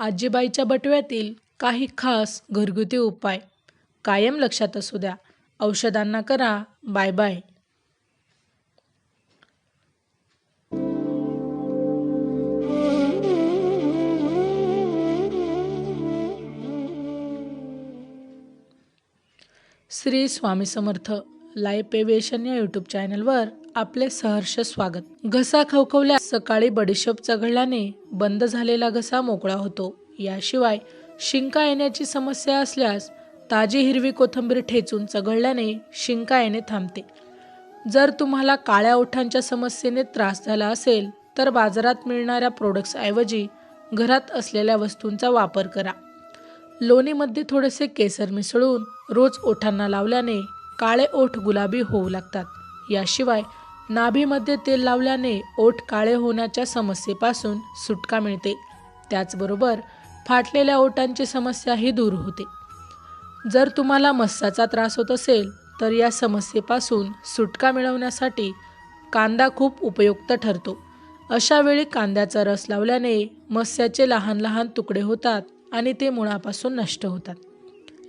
आजीबाईच्या बटव्यातील काही खास घरगुती उपाय कायम लक्षात असू द्या. औषधांना करा. Bye bye. Shri Swami Samarth live पेवेशन या यूट्यूब चॅनलवर आपले सहर्ष स्वागत. घसा खवखवल्या सकाळी बडीशेप चघळल्याने बंद झालेला घसा मोकळा होतो. याशिवाय शिंका येण्याची समस्या असल्यास ताजी हिरवी कोथिंबीर ठेचून चघळल्याने शिंका येणे थांबते. जर तुम्हाला काळ्या ओठांच्या समस्येने त्रास झाला असेल तर बाजारात मिळणाऱ्या प्रोडक्ट्सऐवजी घरात असलेल्या वस्तूंचा वापर करा. लोणीमध्ये थोडेसे केसर मिसळून रोज ओठांना लावल्याने काळे ओठ गुलाबी होऊ लागतात. याशिवाय नाभीमध्ये तेल लावल्याने ओठ काळे होण्याच्या समस्येपासून सुटका मिळते. त्याचबरोबर फाटलेल्या ओठांची समस्याही दूर होते. जर तुम्हाला मस्साचा त्रास होत असेल तर या समस्येपासून सुटका मिळवण्यासाठी कांदा खूप उपयुक्त ठरतो. अशा वेळी कांद्याचा रस लावल्याने मस्याचे लहान लहान तुकडे होतात आणि ते मुळापासून नष्ट होतात.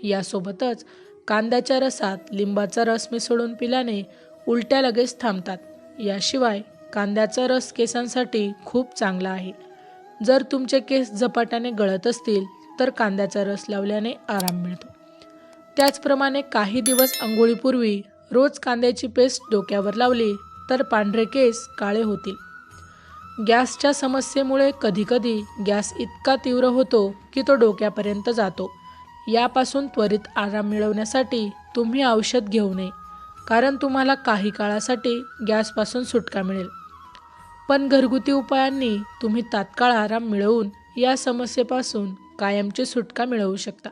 यासोबतच कांद्याच्या रसात लिंबाचा रस मिसळून पिल्याने उलट्या लगेच थांबतात. याशिवाय कांद्याचा रस केसांसाठी खूप चांगला आहे. जर तुमचे केस झपाट्याने गळत असतील तर कांद्याचा रस लावल्याने आराम मिळतो. त्याचप्रमाणे काही दिवस आंघोळीपूर्वी रोज कांद्याची पेस्ट डोक्यावर लावली तर पांढरे केस काळे होतील. गॅसच्या समस्येमुळे कधीकधी गॅस इतका तीव्र होतो की तो डोक्यापर्यंत जातो. यापासून त्वरित आराम मिळवण्यासाठी तुम्ही औषध घेऊ नये. कारण तुम्हाला काही काळासाठी गॅसपासून सुटका मिळेल. पण घरगुती उपायांनी तुम्ही तात्काळ आराम मिळवून या समस्येपासून कायमची सुटका मिळवू शकता.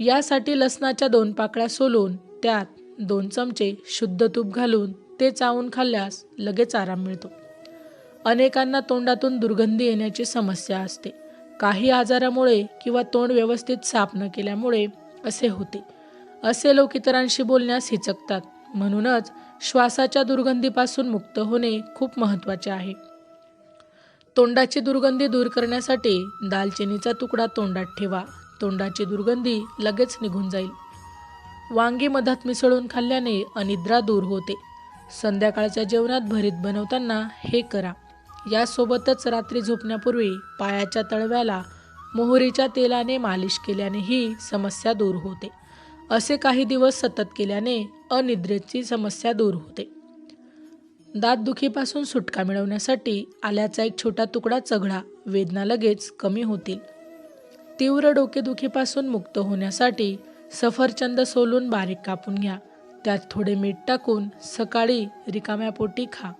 यासाठी लसणाच्या दोन पाकळ्या सोलून त्यात दोन चमचे शुद्ध तूप घालून ते चावून खाल्ल्यास लगेच आराम मिळतो. अनेकांना तोंडातून दुर्गंधी येण्याची समस्या असते. काही आजारामुळे किंवा तोंड व्यवस्थित साफ न केल्यामुळे असे होते. असे लोक इतरांशी बोलण्यास हिचकतात. म्हणूनच श्वासाच्या दुर्गंधीपासून मुक्त होणे खूप महत्त्वाचे आहे. तोंडाची दुर्गंधी दूर करण्यासाठी दालचिनीचा तुकडा तोंडात ठेवा. तोंडाची दुर्गंधी लगेच निघून जाईल. वांगी मधात मिसळून खाल्ल्याने अनिद्रा दूर होते. संध्याकाळच्या जेवणात भरीत बनवताना हे करा. यासोबतच रात्री झोपण्यापूर्वी पायाच्या तळव्याला मोहरीच्या तेलाने मालिश केल्यानेही समस्या दूर होते. असे काही दिवस सतत केल्याने अनिद्रेची समस्या दूर होते. दातदुखीपासून सुटका मिळवण्यासाठी आल्याचा एक छोटा तुकडा चघळा वेदना लगेच कमी होतील. तीव्र डोकेदुखीपासून मुक्त होण्यासाठी सफरचंद सोलून बारीक कापून घ्या. त्यात थोडे मीठ टाकून सकाळी रिकाम्या पोटी खा.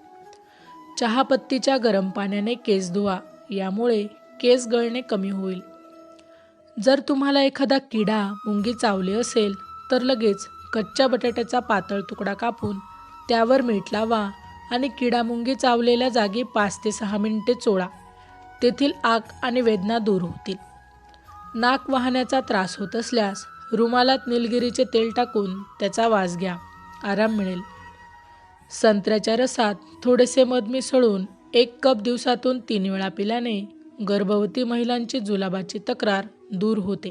चहापत्तीच्या गरम पाण्याने केस धुवा. यामुळे केस गळणे कमी होईल. जर तुम्हाला एखादा किडा मुंगी चावले असेल तर लगेच कच्च्या बटाट्याचा पातळ तुकडा कापून त्यावर मीठ लावा आणि किडा मुंगी चावलेल्या जागी पाच ते सहा मिनिटे चोळा. तेथील आग आणि वेदना दूर होतील. नाक वाहण्याचा त्रास होत असल्यास रुमालात निलगिरीचे तेल टाकून त्याचा वास घ्या. आराम मिळेल. संत्र्याच्या रसात थोडेसे मध मिसळून एक कप दिवसातून तीन वेळा पिल्याने गर्भवती महिलांची जुलाबाची तक्रार दूर होते.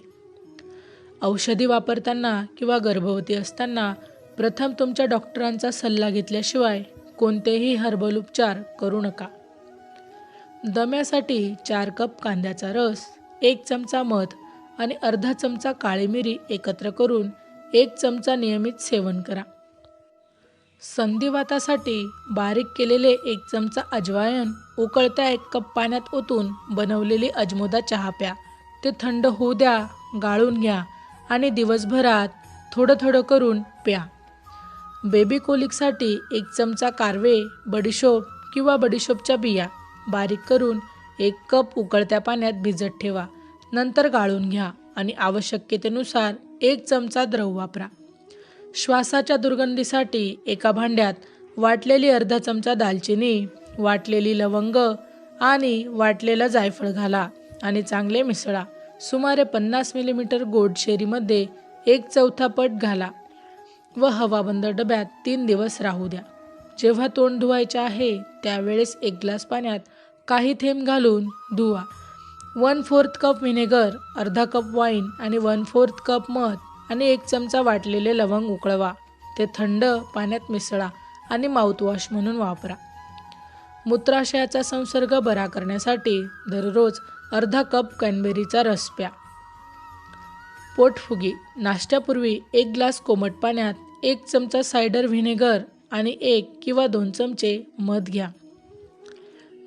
औषधी वापरताना किंवा गर्भवती असताना प्रथम तुमच्या डॉक्टरांचा सल्ला घेतल्याशिवाय कोणतेही हर्बल उपचार करू नका. दम्यासाठी चार कप कांद्याचा रस एक चमचा मध आणि अर्धा चमचा काळी मिरी एकत्र करून एक चमचा नियमित सेवन करा. संधिवातासाठी बारीक केलेले एक चमचा अजवायन उकळत्या एक कप पाण्यात ओतून बनवलेली अजमोदा चहा प्या ते थंड होऊ द्या गाळून घ्या आणि दिवसभरात थोडं थोडं करून प्या. बेबी कोलिकसाठी एक चमचा कारवे बडीशोप किंवा बडीशोपच्या बिया बारीक करून एक कप उकळत्या पाण्यात भिजत ठेवा. नंतर गाळून घ्या आणि आवश्यकतेनुसार एक चमचा द्रव वापरा. श्वासाच्या दुर्गंधीसाठी एका भांड्यात वाटलेली अर्धा चमचा दालचिनी वाटलेली लवंग आणि वाटलेलं जायफळ घाला आणि चांगले मिसळा. सुमारे पन्नास मिलीमीटर गोड शेरीमध्ये एक चौथा पट घाला व हवाबंद डब्यात तीन दिवस राहू द्या. जेव्हा तोंड धुवायचे आहे त्यावेळेस एक ग्लास पाण्यात काही थेंब घालून धुवा. वन फोर्थ कप व्हिनेगर अर्धा कप वाईन आणि वन फोर्थ कप मध आणि एक चमचा वाटलेले लवंग उकळवा. ते थंड पाण्यात मिसळा आणि माउथवॉश म्हणून वापरा. मूत्राशयाचा संसर्ग बरा करण्यासाठी दररोज अर्धा कप कॅनबेरीचा रस प्या. पोटफुगी. नाश्त्यापूर्वी एक ग्लास कोमट पाण्यात एक चमचा सायडर व्हिनेगर आणि एक किंवा दोन चमचे मध घ्या.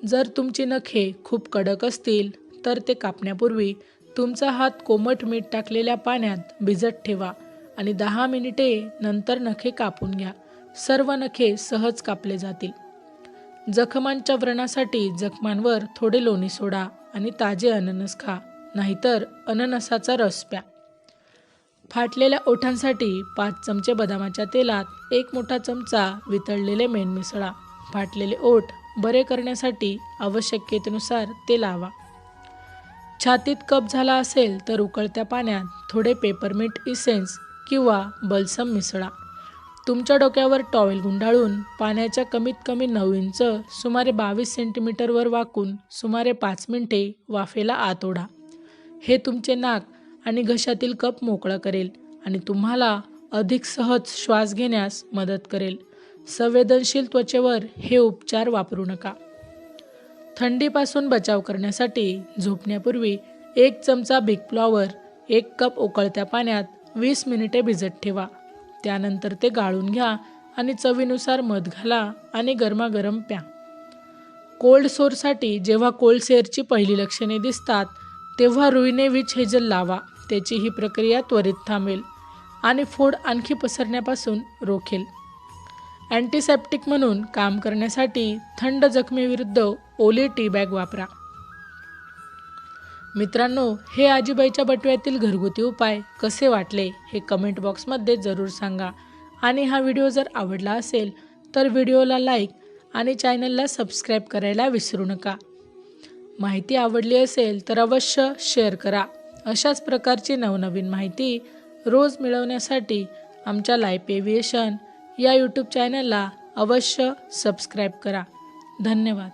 जर तुमची नखे खूप कडक असतील तर ते कापण्यापूर्वी तुमचा हात कोमट मीठ टाकलेल्या पाण्यात भिजत ठेवा आणि दहा मिनिटे नंतर नखे कापून घ्या. सर्व नखे सहज कापले जातील. जखमांच्या व्रणासाठी जखमांवर थोडे लोणी सोडा आणि ताजे अननस खा नाहीतर अननसाचा रस प्या. फाटलेल्या ओठांसाठी पाच चमचे बदामाच्या तेलात एक मोठा चमचा वितळलेले मेण मिसळा. फाटलेले ओठ बरे करण्यासाठी आवश्यकतेनुसार ते लावा. छातीत कप झाला असेल तर उकळत्या पाण्यात थोडे पेपरमिंट इसेन्स किंवा बल्सम मिसळा. तुमच्या डोक्यावर टॉवेल गुंडाळून पाण्याच्या कमीत कमी नऊ इंच सुमारे बावीस सेंटीमीटरवर वाकून सुमारे पाच मिनिटे वाफेला आत ओढा. हे तुमचे नाक आणि घशातील कप मोकळा करेल आणि तुम्हाला अधिक सहज श्वास घेण्यास मदत करेल. संवेदनशील त्वचेवर हे उपचार वापरू नका. थंडीपासून बचाव करण्यासाठी झोपण्यापूर्वी एक चमचा बिग फ्लॉवर एक कप उकळत्या पाण्यात वीस मिनिटे भिजत ठेवा. त्यानंतर ते गाळून घ्या आणि चवीनुसार मध घाला आणि गरमागरम प्या. कोल्ड सोरसाठी जेव्हा कोल्ड सेअरची पहिली लक्षणे दिसतात तेव्हा रुईने विच हेजल लावा त्याची ही प्रक्रिया त्वरित थांबेल आणि फोड आणखी पसरण्यापासून रोखेल. अँटीसेप्टिक म्हणून काम करण्यासाठी थंड जखमेविरुद्ध ओली टी बॅग वापरा. मित्रांनो हे आजीबाईच्या बटव्यातील घरगुती उपाय कसे वाटले हे कमेंट बॉक्समध्ये जरूर सांगा. आणि हा व्हिडिओ जर आवडला असेल तर व्हिडिओला लाईक आणि चॅनलला सबस्क्राईब करायला विसरू नका. माहिती आवडली असेल तर अवश्य शेअर करा. अशाच प्रकारची नवनवीन माहिती रोज मिळवण्यासाठी आमच्या लाईफ एव्हिएशन या यूट्यूब चॅनलला अवश्य सबस्क्राईब करा. धन्यवाद.